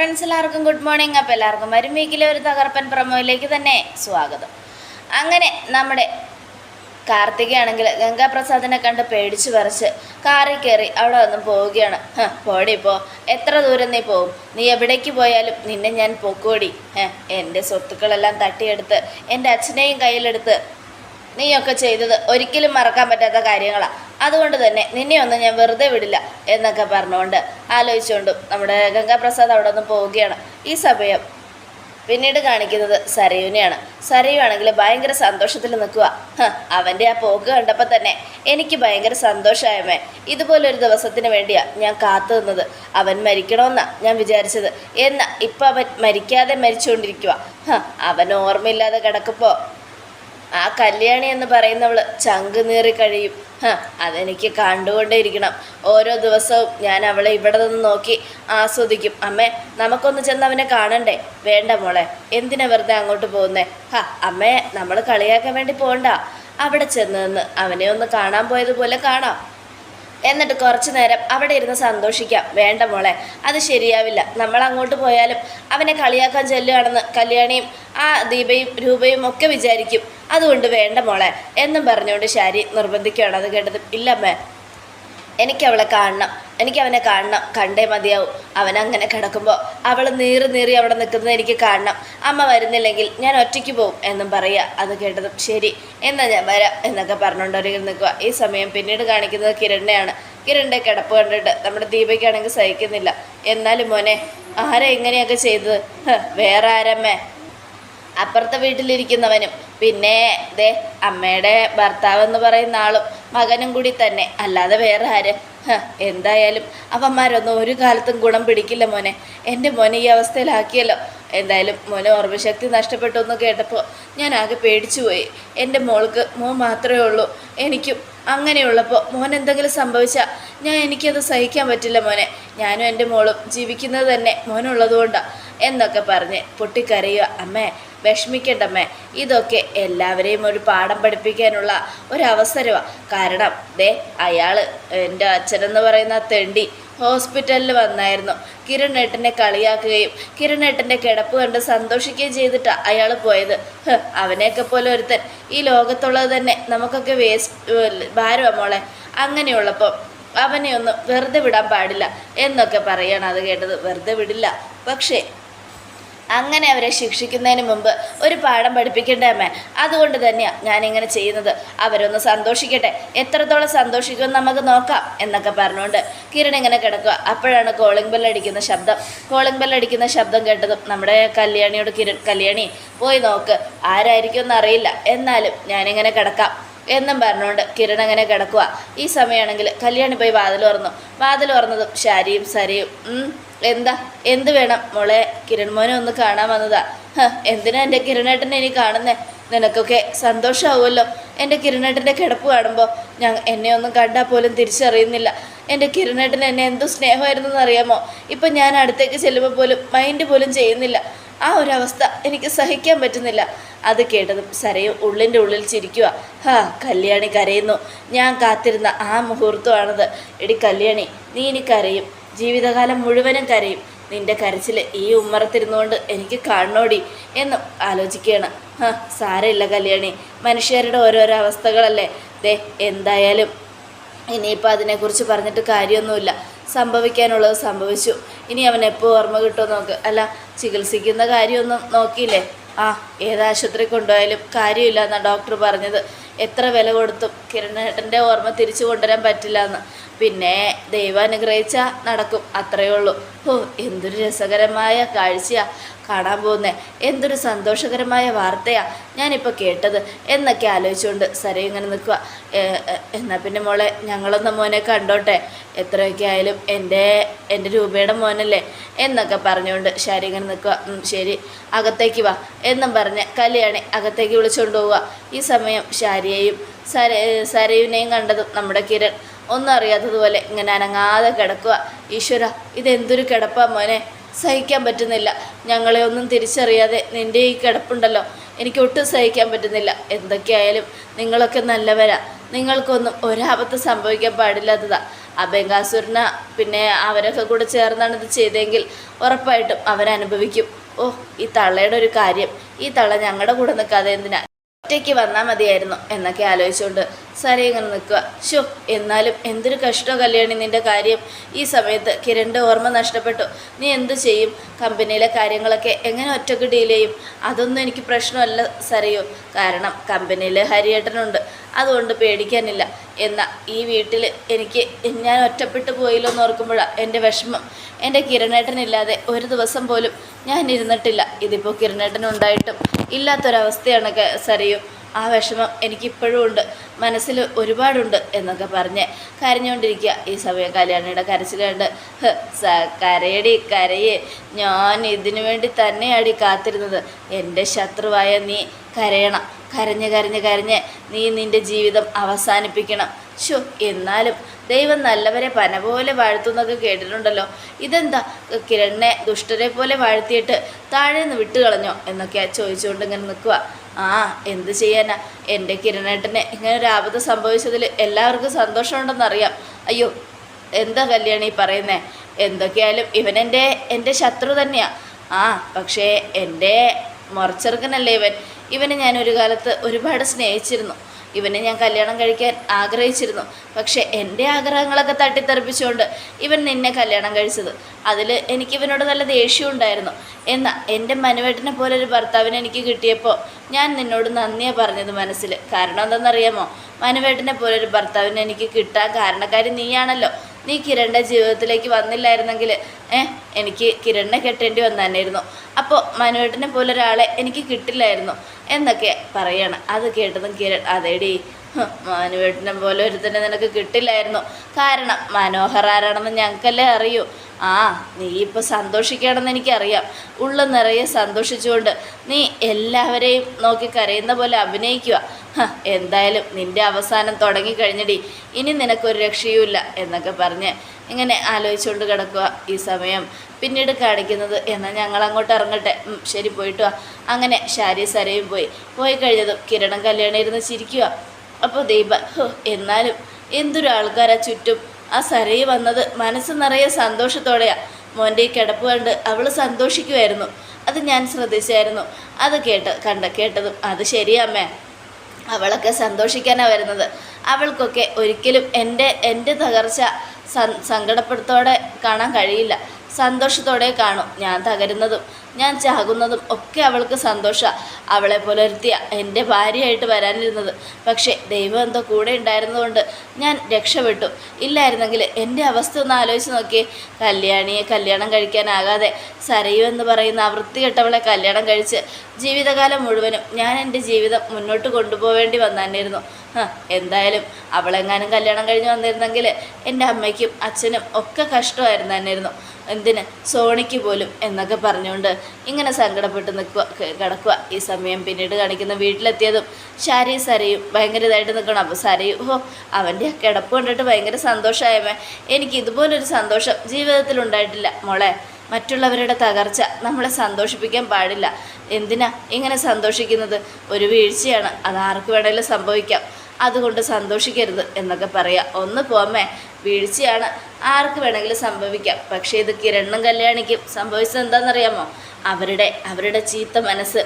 Friends എല്ലാവർക്കും good morning അപ്പോൾ എല്ലാവർക്കും വരും ഒരു തകർപ്പൻ പ്രമോയിലേക്ക് തന്നെ സ്വാഗതം. അങ്ങനെ നമ്മുടെ കാർത്തികയാണെങ്കിൽ ഗംഗാപ്രസാദിനെ കണ്ട് പേടിച്ച് പറിച്ച് കാറിൽ കയറി അവിടെ വന്ന് പോവുകയാണ്. പോടി പോ. എത്ര ദൂരം നീ പോവും? നീ എവിടേക്ക് പോയാലും നിന്നെ ഞാൻ പൊക്കോടി. എന്റെ സ്വത്തുക്കളെല്ലാം തട്ടിയെടുത്ത് എന്റെ അച്ഛനെയും കയ്യിലെടുത്ത് നീയൊക്കെ ചെയ്തത് ഒരിക്കലും മറക്കാൻ പറ്റാത്ത കാര്യങ്ങളാണ് അതുകൊണ്ട് തന്നെ നിന്നെ ഒന്നും ഞാൻ വെറുതെ വിടില്ല എന്നൊക്കെ പറഞ്ഞുകൊണ്ട് ആലോചിച്ചുകൊണ്ടും നമ്മുടെ ഗംഗാപ്രസാദ് അവിടെ നിന്ന് പോവുകയാണ്. ഈ സമയം പിന്നീട് കാണിക്കുന്നത് സരയുവിനെയാണ്. സരയു ആണെങ്കിൽ ഭയങ്കര സന്തോഷത്തിൽ നിൽക്കുക അവന്റെ ആ പോക്ക് കണ്ടപ്പോൾ തന്നെ എനിക്ക് ഭയങ്കര സന്തോഷമായമേ ഇതുപോലൊരു ദിവസത്തിന് വേണ്ടിയാ ഞാൻ കാത്തു നിന്നത്. അവൻ മരിക്കണമെന്നാ ഞാൻ വിചാരിച്ചത്. എന്നാ ഇപ്പം അവൻ മരിക്കാതെ മരിച്ചുകൊണ്ടിരിക്കുക അവൻ ഓർമ്മയില്ലാതെ കിടക്കുമ്പോൾ ആ കല്യാണി എന്ന് പറയുന്നവൾ ചങ്ക് നീറി കഴിയും. അതെനിക്ക് കണ്ടുകൊണ്ടേയിരിക്കണം ഓരോ ദിവസവും ഞാൻ അവളെ ഇവിടെ നിന്ന് നോക്കി ആസ്വദിക്കും. അമ്മേ നമുക്കൊന്ന് ചെന്ന് അവനെ കാണണ്ടേ? വേണ്ട മോളെ എന്തിനാ വെറുതെ അങ്ങോട്ട് പോകുന്നേ? ഹാ അമ്മേ നമ്മൾ കളിയാക്കാൻ വേണ്ടി പോകണ്ട അവിടെ ചെന്ന് നിന്ന് അവനെ ഒന്ന് കാണാൻ പോയതുപോലെ കാണാം. എന്നിട്ട് കുറച്ചു നേരം അവിടെ ഇരുന്ന് സന്തോഷിക്കാം. വേണ്ട മോളെ അത് ശരിയാവില്ല. നമ്മൾ അങ്ങോട്ട് പോയാലും അവനെ കളിയാക്കാൻ ചെല്ലുകയാണെന്ന് കല്യാണിയും ആ ദീപയും രൂപയും ഒക്കെ വിചാരിക്കും. അതുകൊണ്ട് വേണ്ട മോളെ എന്നും പറഞ്ഞുകൊണ്ട് ശാരി നിർബന്ധിക്കുകയാണ്. അത് കേട്ടത് ഇല്ലമ്മേ എനിക്കവളെ കാണണം. എനിക്ക് അവനെ കാണണം. കണ്ടേ മതിയാവും. അവൻ അങ്ങനെ കിടക്കുമ്പോൾ അവൾ നീറി നീറി അവിടെ നിൽക്കുന്നത് എനിക്ക് കാണണം. അമ്മ വരുന്നില്ലെങ്കിൽ ഞാൻ ഒറ്റയ്ക്ക് പോവും എന്നും പറയുക. അത് കേട്ടതും ശരി. എന്നാൽ ഞാൻ വരാം എന്നൊക്കെ പറഞ്ഞുകൊണ്ട് ഒരിക്കൽ നിൽക്കുക. ഈ സമയം പിന്നീട് കാണിക്കുന്നത് കിരണ്ണയാണ് കിരണിന്റെ കിടപ്പ് കണ്ടിട്ട് നമ്മുടെ ദീപയ്ക്കാണെങ്കിൽ സഹിക്കുന്നില്ല. എന്നാലും മോനെ ആരെ ഇങ്ങനെയൊക്കെ ചെയ്തത്? വേറെ ആരമ്മേ? അപ്പുറത്തെ വീട്ടിലിരിക്കുന്നവനും. പിന്നെ ദേ അമ്മയുടെ ഭർത്താവ് എന്ന് പറയുന്ന ആളും മകനും കൂടി തന്നെ. അല്ലാതെ വേറെ ആര്? എന്തായാലും അവന്മാരൊന്നും ഒരു കാലത്തും ഗുണം പിടിക്കില്ല മോനെ. എന്റെ മോനെ ഈ അവസ്ഥയിലാക്കിയല്ലോ. എന്തായാലും മോനെ ഓർമ്മശക്തി നഷ്ടപ്പെട്ടു എന്ന് കേട്ടപ്പോൾ ഞാൻ ആകെ പേടിച്ചു പോയി. എന്റെ മോൾക്ക് മോൻ മാത്രമേ ഉള്ളൂ. എനിക്കും അങ്ങനെയുള്ളപ്പോൾ മോൻ എന്തെങ്കിലും സംഭവിച്ചാൽ ഞാൻ എനിക്കത് സഹിക്കാൻ പറ്റില്ല മോനെ. ഞാനും എന്റെ മോളും ജീവിക്കുന്നത് തന്നെ മോനുള്ളതുകൊണ്ടാണ് എന്നൊക്കെ പറഞ്ഞ് പൊട്ടിക്കരയുക. അമ്മേ വിഷമിക്കണ്ടമ്മേ. ഇതൊക്കെ എല്ലാവരെയും ഒരു പാഠം പഠിപ്പിക്കാനുള്ള ഒരവസരമാണ് കാരണം ദേ അയാൾ എന്റെ അച്ഛനെന്ന് പറയുന്ന തെണ്ടി ഹോസ്പിറ്റലിൽ വന്നായിരുന്നു. കിരണേട്ടനെ കളിയാക്കുകയും കിരണേട്ടന്റെ കിടപ്പ് കണ്ട് സന്തോഷിക്കുകയും ചെയ്തിട്ടാണ് അയാൾ പോയത്. അവനെയൊക്കെ പോലെ ഒരുത്തൻ. ഈ ലോകത്തുള്ളത് തന്നെ നമുക്കൊക്കെ വേസ്റ്റ് ഭാരമാണ് മോളെ. അങ്ങനെയുള്ളപ്പോൾ അവനെ ഒന്ന് വെറുതെ വിടാൻ പാടില്ല എന്നൊക്കെ പറയാണ് അത് കേട്ടത്. വെറുതെ വിടില്ല. പക്ഷേ അങ്ങനെ അവരെ ശിക്ഷിക്കുന്നതിന് മുമ്പ് ഒരു പാഠം പഠിപ്പിക്കണ്ടേ അമ്മേ? അതുകൊണ്ട് തന്നെയാണ് ഞാനിങ്ങനെ ചെയ്യുന്നത്. അവരൊന്ന് സന്തോഷിക്കട്ടെ. എത്രത്തോളം സന്തോഷിക്കുമെന്ന് നമുക്ക് നോക്കാം എന്നൊക്കെ പറഞ്ഞുകൊണ്ട് കിരൺ ഇങ്ങനെ കിടക്കുക. അപ്പോഴാണ് കോളിംഗ് ബെല്ലടിക്കുന്ന ശബ്ദം. കോളിംഗ് ബെല്ലടിക്കുന്ന ശബ്ദം കേട്ടതും നമ്മുടെ കല്യാണിയോട് കിരൺ കല്യാണി പോയി നോക്ക്. ആരായിരിക്കും എന്നറിയില്ല എന്നാലും ഞാനിങ്ങനെ കിടക്കാം. എന്നും പറഞ്ഞുകൊണ്ട് കിരൺ അങ്ങനെ കിടക്കുക ഈ സമയമാണെങ്കിൽ കല്യാണി പോയി വാതിൽ തുറന്നു. വാതിൽ തുറന്നതും ശാരിയും സരയും എന്താ എന്ത് വേണം? മോളെ കിരൺ മോനെ ഒന്ന് കാണാൻ വന്നതാ. എന്തിനാ എന്റെ കിരണേട്ടനെ ഇനി കാണുന്നേ? നിനക്കൊക്കെ സന്തോഷമാവുമല്ലോ എന്റെ കിരണേട്ടന്റെ കിടപ്പ് കാണുമ്പോൾ ഞാൻ എന്നെ ഒന്നും കണ്ടാൽ പോലും തിരിച്ചറിയുന്നില്ല. എന്റെ കിരണേട്ടൻ എന്നെ എന്തു സ്നേഹമായിരുന്നു എന്നറിയാമോ ഇപ്പം ഞാൻ അടുത്തേക്ക് ചെല്ലുമ്പോൾ പോലും മൈൻഡ് പോലും ചെയ്യുന്നില്ല. ആ ഒരു അവസ്ഥ എനിക്ക് സഹിക്കാൻ പറ്റുന്നില്ല. അത് കേട്ടതും സരയും ഉള്ളിന്റെ ഉള്ളിൽ ചിരിക്കുക ഹാ കല്യാണി കരയുന്നു. ഞാൻ കാത്തിരുന്ന ആ മുഹൂർത്തമാണത്. എടി കല്യാണി നീ ഇനി കരയും. ജീവിതകാലം മുഴുവനും കരയും. നിന്റെ കരച്ചിൽ ഈ ഉമ്മറത്തിരുന്നുകൊണ്ട് എനിക്ക് കാണണോടി എന്ന് ആലോചിക്കുകയാണ്. ഹാ സാരമില്ല കല്യാണി. മനുഷ്യരുടെ ഓരോരോ അവസ്ഥകളല്ലേ. ദേ എന്തായാലും ഇനിയിപ്പോൾ അതിനെക്കുറിച്ച് പറഞ്ഞിട്ട് കാര്യമൊന്നുമില്ല. സംഭവിക്കാനുള്ളത് സംഭവിച്ചു. ഇനി അവൻ എപ്പോൾ ഓർമ്മ കിട്ടുമോ നോക്ക്. അല്ല ചികിത്സിക്കുന്ന കാര്യമൊന്നും നോക്കിയില്ലേ? ആ ഏത് ആശുപത്രി കൊണ്ടുപോയാലും കാര്യമില്ല എന്നാണ് ഡോക്ടർ പറഞ്ഞത്. എത്ര വില കൊടുത്തും കിരണേട്ടന്റെ ഓർമ്മ തിരിച്ചു കൊണ്ടുവരാൻ പറ്റില്ല എന്ന്. പിന്നെ ദൈവാനുഗ്രഹിച്ച നടക്കും അത്രയേ ഉള്ളൂ. ഓ എന്തൊരു രസകരമായ കാഴ്ചയാ കാണാൻ പോകുന്നത് എന്തൊരു സന്തോഷകരമായ വാർത്തയാ ഞാനിപ്പോൾ കേട്ടത്. എന്നൊക്കെ ആലോചിച്ചുകൊണ്ട് സരേ ഇങ്ങനെ നിൽക്കുക എന്നാൽ പിന്നെ മോളെ ഞങ്ങളൊന്ന് മോനെ കണ്ടോട്ടെ. എത്രയൊക്കെ ആയാലും എന്റെ എന്റെ രൂപയുടെ മോനല്ലേ എന്നൊക്കെ പറഞ്ഞുകൊണ്ട് ശാരി ഇങ്ങനെ നിൽക്കുക ശരി അകത്തേക്ക് വാ. എന്നും പറഞ്ഞ് കല്യാണി അകത്തേക്ക് വിളിച്ചുകൊണ്ട് പോവുക ഈ സമയം ശാരിയെയും സര സരയുനെയും കണ്ടതും നമ്മുടെ കിരൺ ഒന്നും അറിയാത്തതുപോലെ ഇങ്ങനെ അനങ്ങാതെ കിടക്കുക ഈശ്വര ഇതെന്തൊരു കിടപ്പാ മോനെ. സഹിക്കാൻ പറ്റുന്നില്ല. ഞങ്ങളെ ഒന്നും തിരിച്ചറിയാതെ നിന്റെ ഈ കിടപ്പുണ്ടല്ലോ. എനിക്ക് ഒട്ടും സഹിക്കാൻ പറ്റുന്നില്ല. എന്തൊക്കെയായാലും നിങ്ങളൊക്കെ നല്ലവരാ. നിങ്ങൾക്കൊന്നും ഒരാപത്ത് സംഭവിക്കാൻ പാടില്ലാത്തതാ. അഭയങ്കാസുരന പിന്നെ അവരൊക്കെ കൂടെ ചേർന്നാണ് ഇത് ചെയ്തെങ്കിൽ ഉറപ്പായിട്ടും അവരനുഭവിക്കും ഓ ഈ തള്ളയുടെ ഒരു കാര്യം. ഈ തള്ള ഞങ്ങളുടെ കൂടെ നിൽക്കാതെ എന്തിനാ? ഒറ്റയ്ക്ക് വന്നാൽ മതിയായിരുന്നു എന്നൊക്കെ ആലോചിച്ചുകൊണ്ട് സാറേ ഇങ്ങനെ നിൽക്കുക. ഷോ എന്നാലും എന്തൊരു കഷ്ടം കല്യാണി നിന്റെ കാര്യം. ഈ സമയത്ത് കിരണിന്റെ ഓർമ്മ നഷ്ടപ്പെട്ടു. നീ എന്ത് ചെയ്യും? കമ്പനിയിലെ കാര്യങ്ങളൊക്കെ എങ്ങനെ ഒറ്റയ്ക്ക് ഡീൽ ചെയ്യും? അതൊന്നും എനിക്ക് പ്രശ്നമല്ല സറിയോ കാരണം കമ്പനിയിൽ ഹരിയേട്ടനുണ്ട്. അതുകൊണ്ട് പേടിക്കാനില്ല. എന്നാൽ ഈ വീട്ടിൽ എനിക്ക് ഞാൻ ഒറ്റപ്പെട്ടു പോയില്ലോ എന്ന് ഓർക്കുമ്പോഴാണ് എന്റെ വിഷമം. എന്റെ കിരണേട്ടനില്ലാതെ ഒരു ദിവസം പോലും ഞാൻ ഇരുന്നിട്ടില്ല. ഇതിപ്പോൾ കിരണേട്ടനുണ്ടായിട്ടും ഇല്ലാത്തൊരവസ്ഥയാണ് സറിയു ആ വിഷമം എനിക്കിപ്പോഴും ഉണ്ട്. മനസ്സിൽ ഒരുപാടുണ്ട് എന്നൊക്കെ പറഞ്ഞ് കരഞ്ഞുകൊണ്ടിരിക്കുക ഈ സമയം കല്യാണിയുടെ കരച്ചിൽ കണ്ട്. "ഹ്, സ- കരയടി കരയെ. ഞാൻ ഇതിനു വേണ്ടി തന്നെയാടി കാത്തിരുന്നത്. എന്റെ ശത്രുവായ നീ കരയണം. കരഞ്ഞ് കരഞ്ഞ് കരഞ്ഞ് നീ നിന്റെ ജീവിതം അവസാനിപ്പിക്കണം. ഷോ എന്നാലും ദൈവം നല്ലവരെ പന പോലെ വാഴ്ത്തുന്നൊക്കെ കേട്ടിട്ടുണ്ടല്ലോ. ഇതെന്താ? കിരണിനെ ദുഷ്ടരെ പോലെ വാഴ്ത്തിയിട്ട് താഴെ നിന്ന് വിട്ടുകളഞ്ഞോ എന്നൊക്കെ ചോദിച്ചുകൊണ്ട് ഇങ്ങനെ നിൽക്കുക. ആ എന്ത് ചെയ്യാനാ? എന്റെ കിരണേട്ടനെ ഇങ്ങനെ ഒരു ആപത്ത് സംഭവിച്ചതിൽ എല്ലാവർക്കും സന്തോഷമുണ്ടെന്നറിയാം. അയ്യോ എന്താ കല്യാണി പറയുന്നേ? എന്തൊക്കെയായാലും ഇവൻ എന്റെ എന്റെ ശത്രു തന്നെയാ. ആ പക്ഷേ എന്റെ മുറച്ചെറുക്കനല്ലേ ഇവൻ? ഇവനെ ഞാൻ ഒരു കാലത്ത് ഒരുപാട് സ്നേഹിച്ചിരുന്നു. ഇവനെ ഞാൻ കല്യാണം കഴിക്കാൻ ആഗ്രഹിച്ചിരുന്നു. പക്ഷേ എന്റെ ആഗ്രഹങ്ങളൊക്കെ തട്ടിത്തെറിപ്പിച്ചുകൊണ്ട് ഇവൻ നിന്നെ കല്യാണം കഴിച്ചത്. അതിൽ എനിക്ക് ഇവനോട് നല്ല ദേഷ്യം ഉണ്ടായിരുന്നു. എന്നാൽ എന്റെ മനുവേട്ടനെ പോലെ ഒരു ഭർത്താവിനെ എനിക്ക് കിട്ടിയപ്പോൾ ഞാൻ നിന്നോട് നന്ദിയാണ് പറഞ്ഞത് മനസ്സിൽ. കാരണം എന്താണെന്നറിയാമോ? മനുവേട്ടനെ പോലെ ഒരു ഭർത്താവിനെ എനിക്ക് കിട്ടാൻ കാരണക്കാരി നീയാണല്ലോ. നീ കിരണിന്റെ ജീവിതത്തിലേക്ക് വന്നില്ലായിരുന്നെങ്കിൽ ഏഹ് എനിക്ക് കിരണിനെ കെട്ടേണ്ടി വന്നായിരുന്നു അപ്പോൾ മനുവേട്ടനെ പോലെ ഒരാളെ എനിക്ക് കിട്ടില്ലായിരുന്നു എന്നൊക്കെ പറയണം. അത് കേട്ടതും കിരൺ അതേടി മനുവേട്ടനെ പോലെ ഒരുത്തന്നെ നിനക്ക് കിട്ടില്ലായിരുന്നു. കാരണം മനോഹർ ആരാണെന്ന് ഞങ്ങൾക്കല്ലേ അറിയൂ. ആ നീ ഇപ്പോൾ സന്തോഷിക്കണമെന്ന് എനിക്കറിയാം. ഉള്ള നിറയെ സന്തോഷിച്ചുകൊണ്ട് നീ എല്ലാവരെയും നോക്കി കരയുന്ന പോലെ അഭിനയിക്കുക. എന്തായാലും നിന്റെ അവസാനം തുടങ്ങിക്കഴിഞ്ഞടി ഇനി നിനക്കൊരു രക്ഷയുമില്ല എന്നൊക്കെ പറഞ്ഞ് ഇങ്ങനെ ആലോചിച്ചുകൊണ്ട് കിടക്കുക ഈ സമയം. പിന്നീട് കാണിക്കുന്നത് എന്നാൽ ഞങ്ങൾ അങ്ങോട്ട് ഇറങ്ങട്ടെ. ശരി പോയിട്ടുവാ അങ്ങനെ ശാരി സരയും പോയി. പോയി കഴിഞ്ഞതും കിരണം കല്യാണം ഇരുന്ന് ചിരിക്കുക അപ്പോൾ ദീപ എന്നാലും എന്തൊരു ആൾക്കാരാ ചുറ്റും. ആ സരയി വന്നത് മനസ്സ് നിറയെ സന്തോഷത്തോടെയാണ് മോന്റെ ഈ കിടപ്പ് കണ്ട് അവൾ സന്തോഷിക്കുമായിരുന്നു അത് ഞാൻ ശ്രദ്ധിച്ചായിരുന്നു. അത് കേട്ട് കണ്ട കേട്ടതും അത് ശരിയമ്മേ അവളൊക്കെ സന്തോഷിക്കാനാണ് വരുന്നത്. അവൾക്കൊക്കെ ഒരിക്കലും എന്റെ എന്റെ തകർച്ച സങ്കടപ്പെടുത്തോടെ കാണാൻ കഴിയില്ല. സന്തോഷത്തോടെ കാണും ഞാൻ തകരുന്നതും. ഞാൻ ചാകുന്നതും ഒക്കെ അവൾക്ക് സന്തോഷ. അവളെ പുലർത്തിയ എന്റെ ഭാര്യയായിട്ട് വരാനിരുന്നത്. പക്ഷേ ദൈവം എന്തോ കൂടെ ഉണ്ടായിരുന്നതുകൊണ്ട് ഞാൻ രക്ഷപ്പെട്ടു. ഇല്ലായിരുന്നെങ്കിൽ എന്റെ അവസ്ഥ ഒന്ന് ആലോചിച്ച് നോക്കിയേ. കല്യാണിയെ കല്യാണം കഴിക്കാനാകാതെ സരയു എന്ന് പറയുന്ന ആ വൃത്തികെട്ടവളെ കല്യാണം കഴിച്ച് ജീവിതകാലം മുഴുവനും ഞാൻ എന്റെ ജീവിതം മുന്നോട്ട് കൊണ്ടുപോവേണ്ടി വന്നായിരുന്നു എന്തായാലും അവളെങ്ങാനും കല്യാണം കഴിഞ്ഞ് വന്നിരുന്നെങ്കിൽ എന്റെ അമ്മയ്ക്കും അച്ഛനും ഒക്കെ കഷ്ടമായിരുന്നു തന്നെയായിരുന്നു എന്തിന്? സോണിക്ക് പോലും എന്നൊക്കെ പറഞ്ഞുകൊണ്ട് ഇങ്ങനെ സങ്കടപ്പെട്ട് നിൽക്കുക കിടക്കുക ഈ സമയം പിന്നീട് കാണിക്കുന്ന വീട്ടിലെത്തിയതും ശാരി സരയും ഭയങ്കര ഇതായിട്ട് നിൽക്കണം. അപ്പോൾ സരയും ഓ അവന്റെ കിടപ്പ് കണ്ടിട്ട് ഭയങ്കര സന്തോഷമായമേ എനിക്ക് ഇതുപോലൊരു സന്തോഷം ജീവിതത്തിൽ ഉണ്ടായിട്ടില്ല മോളെ മറ്റുള്ളവരുടെ തകർച്ച നമ്മളെ സന്തോഷിപ്പിക്കാൻ പാടില്ല. എന്തിനാ ഇങ്ങനെ സന്തോഷിക്കുന്നത്? ഒരു വീഴ്ചയാണ്. അത് ആർക്ക് വേണമെങ്കിലും സംഭവിക്കാം. അതുകൊണ്ട് സന്തോഷിക്കരുത് എന്നൊക്കെ പറയാം. ഒന്ന് പോമ്മേ വീഴ്ചയാണ് ആർക്ക് വേണമെങ്കിലും സംഭവിക്കാം. പക്ഷേ ഇത് കിരണ്ണും കല്യാണിക്കും സംഭവിച്ചത് എന്താണെന്നറിയാമോ? അവരുടെ അവരുടെ ചീത്ത മനസ്സ്.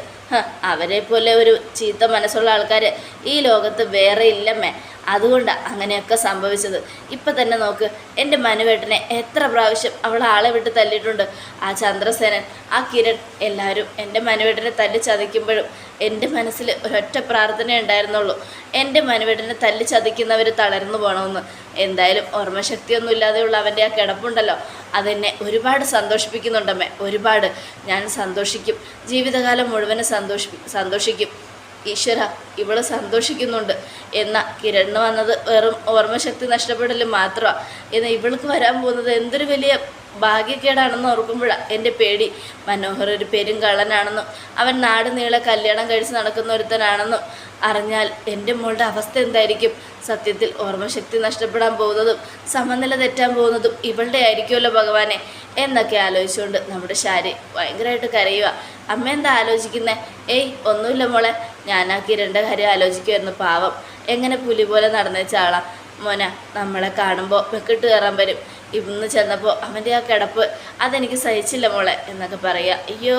അവരെ പോലെ ഒരു ചീത്ത മനസ്സുള്ള ആൾക്കാർ ഈ ലോകത്ത് വേറെ ഇല്ലമ്മേ. അതുകൊണ്ടാണ് അങ്ങനെയൊക്കെ സംഭവിച്ചത്. ഇപ്പം തന്നെ നോക്ക് എന്റെ മനുവേട്ടനെ എത്ര പ്രാവശ്യം അവൾ ആളെ വിട്ട് തല്ലിയിട്ടുണ്ട്. ആ ചന്ദ്രസേനൻ ആ കിരൺ എല്ലാവരും എന്റെ മനുവേട്ടനെ തല്ലി ചതിക്കുമ്പോഴും എന്റെ മനസ്സിൽ ഒരൊറ്റ പ്രാർത്ഥന ഉണ്ടായിരുന്നുള്ളൂ. എന്റെ മനുവേട്ടനെ തല്ലി ചതിക്കുന്നവർ തളർന്നു പോകണമെന്ന് എന്തായാലും ഓർമ്മശക്തിയൊന്നും ഇല്ലാതെയുള്ള അവന്റെ ആ കിടപ്പുണ്ടല്ലോ. അതെന്നെ ഒരുപാട് സന്തോഷിപ്പിക്കുന്നുണ്ടമ്മേ ഒരുപാട്. ഞാൻ സന്തോഷിക്കും. ജീവിതകാലം മുഴുവനും സന്തോഷിപ്പി സന്തോഷിക്കും. ഈശ്വര ഇവൾ സന്തോഷിക്കുന്നുണ്ട്. എന്ന കിരണ് വന്നത് വെറും ഓർമ്മശക്തി നഷ്ടപ്പെടലും മാത്രമാണ് എന്നാൽ ഇവൾക്ക് വരാൻ പോകുന്നത് എന്തൊരു വലിയ ഭാഗ്യക്കേടാണെന്ന് ഓർക്കുമ്പോഴാണ് എന്റെ പേടി. മനോഹർ ഒരു പെരും കള്ളനാണെന്നും അവൻ നാട് നീളെ കല്യാണം കഴിച്ച് നടക്കുന്ന ഒരുത്തനാണെന്നും അറിഞ്ഞാൽ എന്റെ മോളുടെ അവസ്ഥ എന്തായിരിക്കും? സത്യത്തിൽ ഓർമ്മശക്തി നഷ്ടപ്പെടാൻ പോകുന്നതും സമനില തെറ്റാൻ പോകുന്നതും ഇവളുടെ ആയിരിക്കുമല്ലോ ഭഗവാനെ എന്നൊക്കെ ആലോചിച്ചുകൊണ്ട് നമ്മുടെ ശാരി ഭയങ്കരമായിട്ട് കരയുക അമ്മ എന്താ ആലോചിക്കുന്നേ? ഏയ് ഒന്നുമില്ല മോളെ. ഞാനാക്കി രണ്ട് കാര്യം ആലോചിക്കുമായിരുന്നു പാവം. എങ്ങനെ പുലി പോലെ നടന്നേച്ച ആളാ? മോന നമ്മളെ കാണുമ്പോൾ വെക്കിട്ട് കയറാൻ വരും. ഇന്ന് ചെന്നപ്പോൾ അവന്റെ ആ കിടപ്പ് അതെനിക്ക് സഹിച്ചില്ല മോളെ എന്നൊക്കെ പറയുക അയ്യോ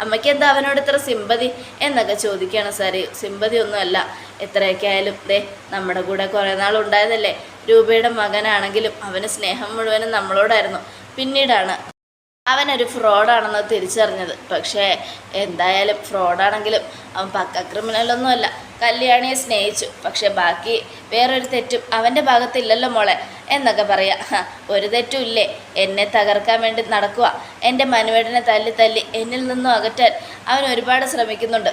അമ്മയ്ക്ക് എന്താ അവനോട് ഇത്ര സിമ്പതി എന്നൊക്കെ ചോദിക്കുകയാണ് സാറി. സിമ്പതി ഒന്നുമല്ല എത്രയൊക്കെ ആയാലും ദേ നമ്മുടെ കൂടെ കുറേ നാൾ ഉണ്ടായതല്ലേ? രൂപയുടെ മകനാണെങ്കിലും അവന് സ്നേഹം മുഴുവനും നമ്മളോടായിരുന്നു. പിന്നീടാണ് അവനൊരു ഫ്രോഡാണെന്ന് തിരിച്ചറിഞ്ഞത്. പക്ഷേ എന്തായാലും ഫ്രോഡാണെങ്കിലും അവൻ പക്ക ക്രിമിനലൊന്നുമല്ല. കല്യാണിയെ സ്നേഹിച്ചു. പക്ഷേ ബാക്കി വേറൊരു തെറ്റും അവന്റെ ഭാഗത്തില്ലല്ലോ മോളെ. എന്നൊക്കെ പറയുക ഒരു തെറ്റും ഇല്ലേ? എന്നെ തകർക്കാൻ വേണ്ടി നടക്കുക എന്റെ മനുവേടനെ തല്ലി തല്ലി എന്നിൽ നിന്നും അകറ്റാൻ അവൻ ഒരുപാട് ശ്രമിക്കുന്നുണ്ട്.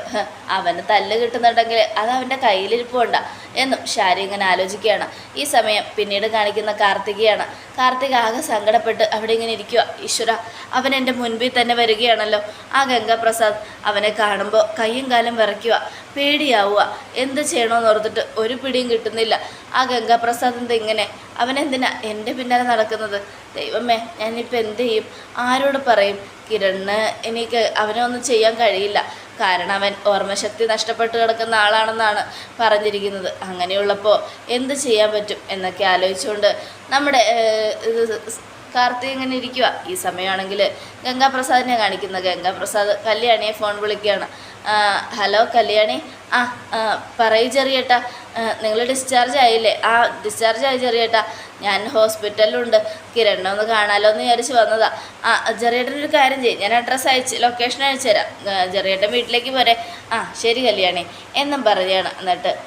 അവന് തല്ല് കിട്ടുന്നുണ്ടെങ്കിൽ അത് അവന്റെ കയ്യിലിരിപ്പുണ്ട എന്നും ഷാരി ഇങ്ങനെ ആലോചിക്കുകയാണ്. ഈ സമയം പിന്നീട് കാണിക്കുന്ന കാർത്തികയാണ്. കാർത്തിക ആകെ സങ്കടപ്പെട്ട് അവിടെ ഇങ്ങനെ ഇരിക്കുക ഈശ്വര അവൻ എന്റെ മുൻപിൽ തന്നെ വരികയാണല്ലോ. ആ ഗംഗാപ്രസാദ് അവനെ കാണുമ്പോൾ കയ്യും കാലും വിറയ്ക്കുക പേടിയാവുക എന്ത് ചെയ്യണമെന്ന് ഓർത്തിട്ട് ഒരു പിടിയും കിട്ടുന്നില്ല. ആ ഗംഗാപ്രസാദ് എന്താ ഇങ്ങനെ അവനെന്തിനാ എന്റെ പിന്നാലെ നടക്കുന്നത്? ദൈവമേ ഞാനിപ്പോൾ എന്ത് ചെയ്യും? ആരോട് പറയും? കിരണിന് എനിക്ക് അവനെ ഒന്നും ചെയ്യാൻ കഴിയില്ല. കാരണം അവൻ ഓർമ്മശക്തി നഷ്ടപ്പെട്ട് കിടക്കുന്ന ആളാണെന്നാണ് പറഞ്ഞിരിക്കുന്നത്. അങ്ങനെയുള്ളപ്പോൾ എന്ത് ചെയ്യാൻ പറ്റും എന്നൊക്കെ ആലോചിച്ചുകൊണ്ട് നമ്മുടെ കാർത്തിക് ഇങ്ങനെ ഇരിക്കുക ഈ സമയമാണെങ്കിൽ ഗംഗാപ്രസാദിനെ കാണിക്കുന്ന ഗംഗാപ്രസാദ് കല്യാണിയെ ഫോൺ വിളിക്കുകയാണ്. ഹലോ കല്യാണി. ആ, പറയൂ ചെറിയേട്ടാ. നിങ്ങൾ ഡിസ്ചാർജ് ആയില്ലേ? ആ ഡിസ്ചാർജ് ആയി ചെറിയേട്ടാ. ഞാൻ ഹോസ്പിറ്റലിലുണ്ട് കിരണിനെ ഒന്ന് കാണാലോ എന്ന് വിചാരിച്ച് വന്നതാ. ആ ചെറിയേട്ടനൊരു കാര്യം ചെയ്യും. ഞാൻ അഡ്രസ്സ് അയച്ച് ലൊക്കേഷൻ അയച്ചു തരാം. ചെറിയേട്ടൻ വീട്ടിലേക്ക് പോരെ. ആ ശരി കല്യാണി. എന്നും പറയുകയാണ് എന്നിട്ട്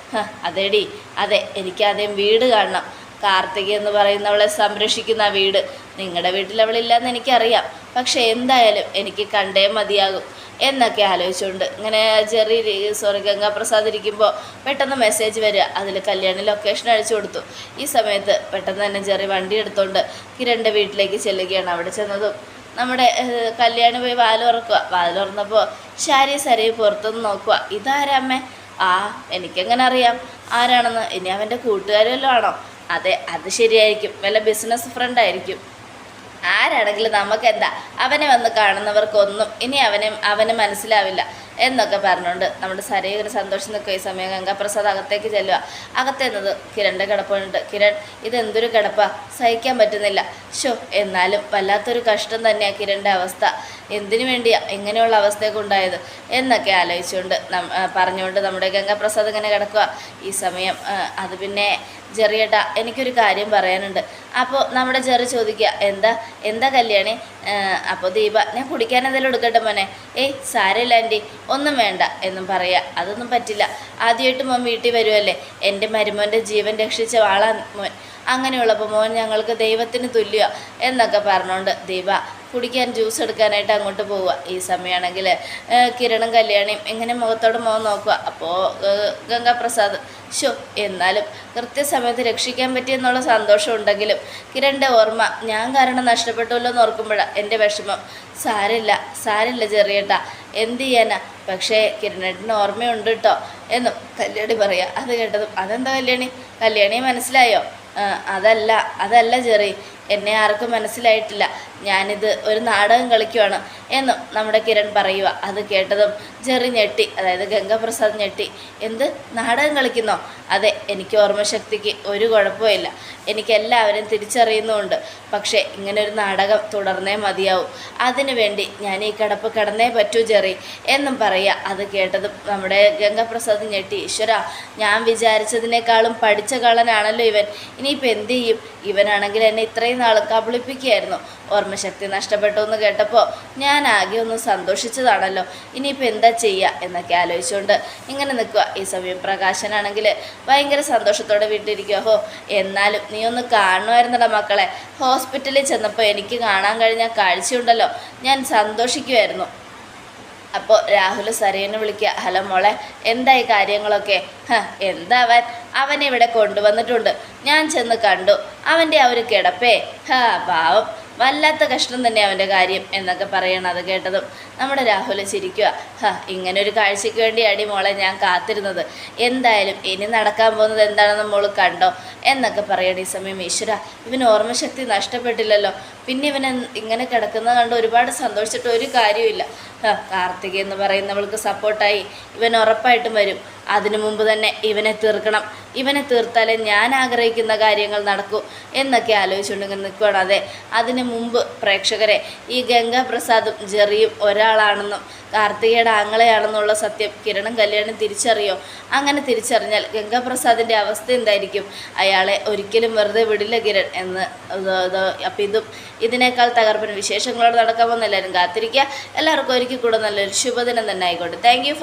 അതേടി. അതെ എനിക്ക് ആദ്യം വീട് കാണണം. കാർത്തിക എന്ന് പറയുന്നവളെ സംരക്ഷിക്കുന്ന വീട്. നിങ്ങളുടെ വീട്ടിൽ അവളില്ലെന്ന് എനിക്കറിയാം. പക്ഷെ എന്തായാലും എനിക്ക് കണ്ടേ മതിയാകും എന്നൊക്കെ ആലോചിച്ചുകൊണ്ട് ഇങ്ങനെ ചെറിയ സോറി ഗംഗാപ്രസാദ് ഇരിക്കുമ്പോൾ പെട്ടെന്ന് മെസ്സേജ് വരിക. അതിൽ കല്യാണ ലൊക്കേഷൻ അയച്ചു കൊടുത്തു. ഈ സമയത്ത് പെട്ടെന്ന് തന്നെ ചെറിയ വണ്ടി എടുത്തുകൊണ്ട് കിരണിന്റെ വീട്ടിലേക്ക് ചെല്ലുകയാണ്. അവിടെ ചെന്നതും നമ്മുടെ കല്യാണി പോയി വാൽ തുറന്നപ്പോൾ ശാരി സരി പുറത്തുനിന്ന് നോക്കുക. ഇതാരാമ്മേ ആ എനിക്കെങ്ങനെ അറിയാം. ആരാണെന്ന്? ഇനി അവന്റെ കൂട്ടുകാരും ആണോ? അതെ അത് ശരിയായിരിക്കും. വല്ല ബിസിനസ് ഫ്രണ്ട് ആയിരിക്കും. ആരാണെങ്കിലും നമുക്കെന്താ അവനെ വന്ന് കാണുന്നവർക്കൊന്നും ഇനി അവനെ അവന് മനസ്സിലാവില്ല എന്നൊക്കെ പറഞ്ഞുകൊണ്ട് നമ്മുടെ ശരീരം സന്തോഷം നിൽക്കുക ഈ സമയം ഗംഗാപ്രസാദ് അകത്തേക്ക് ചെല്ലുക. അകത്തെന്നത് കിരണിന്റെ കിടപ്പുണ്ട്. കിരൺ ഇതെന്തൊരു കിടപ്പാ? സഹിക്കാൻ പറ്റുന്നില്ല. ഷോ എന്നാലും വല്ലാത്തൊരു കഷ്ടം തന്നെയാണ് കിരണിന്റെ അവസ്ഥ. എന്തിനു വേണ്ടിയാ ഇങ്ങനെയുള്ള അവസ്ഥയൊക്കെ ഉണ്ടായത്? എന്നൊക്കെ ആലോചിച്ചുകൊണ്ട് പറഞ്ഞുകൊണ്ട് നമ്മുടെ ഗംഗാപ്രസാദ് ഇങ്ങനെ കിടക്കുക ഈ സമയം അത് പിന്നെ ജെറിയേട്ടാ എനിക്കൊരു കാര്യം പറയാനുണ്ട്. അപ്പോൾ നമ്മുടെ ജെറി ചോദിക്കുക എന്താ എന്താ കല്യാണി? അപ്പോൾ ദീപ ഞാൻ കുടിക്കാൻ എന്തെങ്കിലും എടുക്കട്ടെ മോനെ. ഏയ് സാരമില്ല ആന്റി ഒന്നും വേണ്ട എന്നും പറയുക അതൊന്നും പറ്റില്ല ആദ്യമായിട്ട് മോൻ വീട്ടിൽ വരുമല്ലേ എന്റെ മരുമോന്റെ ജീവൻ രക്ഷിച്ച വാളാ മോൻ. അങ്ങനെയുള്ളപ്പോൾ മോൻ ഞങ്ങൾക്ക് ദൈവത്തിന് തുല്യ എന്നൊക്കെ പറഞ്ഞുകൊണ്ട് ദീപ കുടിക്കാൻ ജ്യൂസ് എടുക്കാനായിട്ട് അങ്ങോട്ട് പോവുക. ഈ സമയമാണെങ്കിൽ കിരണും കല്യാണിയും എങ്ങനെ മുഖത്തോട് മുഖം നോക്കുക. അപ്പോൾ ഗംഗാപ്രസാദ് ഷോ എന്നാലും കൃത്യസമയത്ത് രക്ഷിക്കാൻ പറ്റിയെന്നുള്ള സന്തോഷം ഉണ്ടെങ്കിലും കിരണിന്റെ ഓർമ്മ ഞാൻ കാരണം നഷ്ടപ്പെട്ടുമല്ലോ എന്ന് ഓർക്കുമ്പോഴാണ് എന്റെ വിഷമം. സാരില്ല സാരില്ല ചെറിയേട്ടാ എന്ത് ചെയ്യാനാ? പക്ഷേ കിരണേട്ടന് ഓർമ്മയുണ്ട് കേട്ടോ എന്നും കല്യാണി പറയുക അത് കേട്ടതും അതെന്താ കല്യാണി? കല്യാണി മനസ്സിലായോ? അതല്ല അതല്ല ജെറി എന്നെ ആർക്കും മനസ്സിലായിട്ടില്ല. ഞാനിത് ഒരു നാടകം കളിക്കുവാണ് എന്നും നമ്മുടെ കിരൺ പറയുക അത് കേട്ടതും ജെറി ഞെട്ടി. അതായത് ഗംഗപ്രസാദ് ഞെട്ടി. എന്ത്? നാടകം കളിക്കുന്നോ? അതെ എനിക്ക് ഓർമ്മശക്തിക്ക് ഒരു കുഴപ്പമില്ല എനിക്ക് എല്ലാവരും തിരിച്ചറിയുന്നുമുണ്ട്. പക്ഷേ ഇങ്ങനെ ഒരു നാടകം തുടർന്നേ മതിയാവും. അതിനു വേണ്ടി ഞാൻ ഈ കിടപ്പ് കിടന്നേ പറ്റൂ ജെറി എന്നും പറയുക. അത് കേട്ടതും നമ്മുടെ ഗംഗപ്രസാദ് ഞെട്ടി. ഈശ്വര ഞാൻ വിചാരിച്ചതിനേക്കാളും പഠിച്ച കള്ളനാണല്ലോ ഇവൻ. ഇനിയിപ്പോൾ എന്ത് ചെയ്യും? ഇവനാണെങ്കിൽ എന്നെ ഇത്രയും നാൾ കബളിപ്പിക്കുകയായിരുന്നു ഓർമ്മശക്തി നഷ്ടപ്പെട്ടു എന്ന് കേട്ടപ്പോൾ ഞാൻ ആകെ ഒന്ന് സന്തോഷിച്ചതാണല്ലോ. ഇനിയിപ്പോൾ എന്താ ചെയ്യുക എന്നൊക്കെ ആലോചിച്ചുകൊണ്ട് ഇങ്ങനെ നിൽക്കുക ഈ സമയം പ്രകാശനാണെങ്കിൽ ഭയങ്കര സന്തോഷത്തോടെ വീട്ടിലിരിക്കുക ഹോ എന്നാലും നീ ഒന്ന് കാണുമായിരുന്നടാ മക്കളെ. ഹോസ്പിറ്റലിൽ ചെന്നപ്പോൾ എനിക്ക് കാണാൻ കഴിഞ്ഞ കാഴ്ചയുണ്ടല്ലോ. ഞാൻ സന്തോഷിക്കുമായിരുന്നു അപ്പോൾ രാഹുൽ സരേനെ വിളിക്കുക ഹലോ മോളെ എന്തായി കാര്യങ്ങളൊക്കെ? ഹ എന്താ അവൻ? അവനെ ഇവിടെ കൊണ്ടുവന്നിട്ടുണ്ട്. ഞാൻ ചെന്ന് കണ്ടു. അവന്റെ ആ ഒരു കിടപ്പേ. ഹാ പാവം. വല്ലാത്ത കഷ്ടം തന്നെ അവന്റെ കാര്യം എന്നൊക്കെ പറയണം അത് കേട്ടതും നമ്മുടെ രാഹുൽ ചിരിക്കുക ഹ ഇങ്ങനെ ഒരു കാഴ്ചയ്ക്ക് വേണ്ടി അടി മോളെ ഞാൻ കാത്തിരുന്നത്. എന്തായാലും ഇനി നടക്കാൻ പോകുന്നത് എന്താണെന്ന് മോൾ കണ്ടോ എന്നൊക്കെ പറയണം ഈ സമയം ഈശ്വര. ഇവന് ഓർമ്മശക്തി നഷ്ടപ്പെട്ടില്ലല്ലോ. പിന്നെ ഇവൻ ഇങ്ങനെ കിടക്കുന്നത് കണ്ട് ഒരുപാട് സന്തോഷിച്ചിട്ട് ഒരു കാര്യമില്ല ഹ, കാർത്തിക എന്ന് പറയുന്നവൾക്ക് സപ്പോർട്ടായി ഇവൻ ഉറപ്പായിട്ടും വരും. അതിനു മുമ്പ് തന്നെ ഇവനെ തീർക്കണം. ഇവനെ തീർത്താലേ ഞാൻ ആഗ്രഹിക്കുന്ന കാര്യങ്ങൾ നടക്കൂ എന്നൊക്കെ ആലോചിച്ചുകൊണ്ട് നിൽക്കുകയാണ് അതെ അതിനു മുമ്പ് പ്രേക്ഷകരെ ഈ ഗംഗാപ്രസാദും ജെറിയും ഒരാളാണെന്നും കാർത്തികയുടെ ആങ്ങളെയാണെന്നുള്ള സത്യം കിരണും കല്യാണും തിരിച്ചറിയോ? അങ്ങനെ തിരിച്ചറിഞ്ഞാൽ ഗംഗാപ്രസാദിന്റെ അവസ്ഥ എന്തായിരിക്കും? അയാളെ ഒരിക്കലും വെറുതെ വിടില്ല കിരൺ എന്ന് അപ്പം ഇതും ഇതിനേക്കാൾ തകർപ്പൻ വിശേഷങ്ങളോട് നടക്കാമെന്ന് എല്ലാവരും കാത്തിരിക്കുക. എല്ലാവർക്കും ഒരിക്കൽ കൂടെ നല്ലൊരു ശുഭദിനം തന്നെ ആയിക്കോട്ടെ. Thank you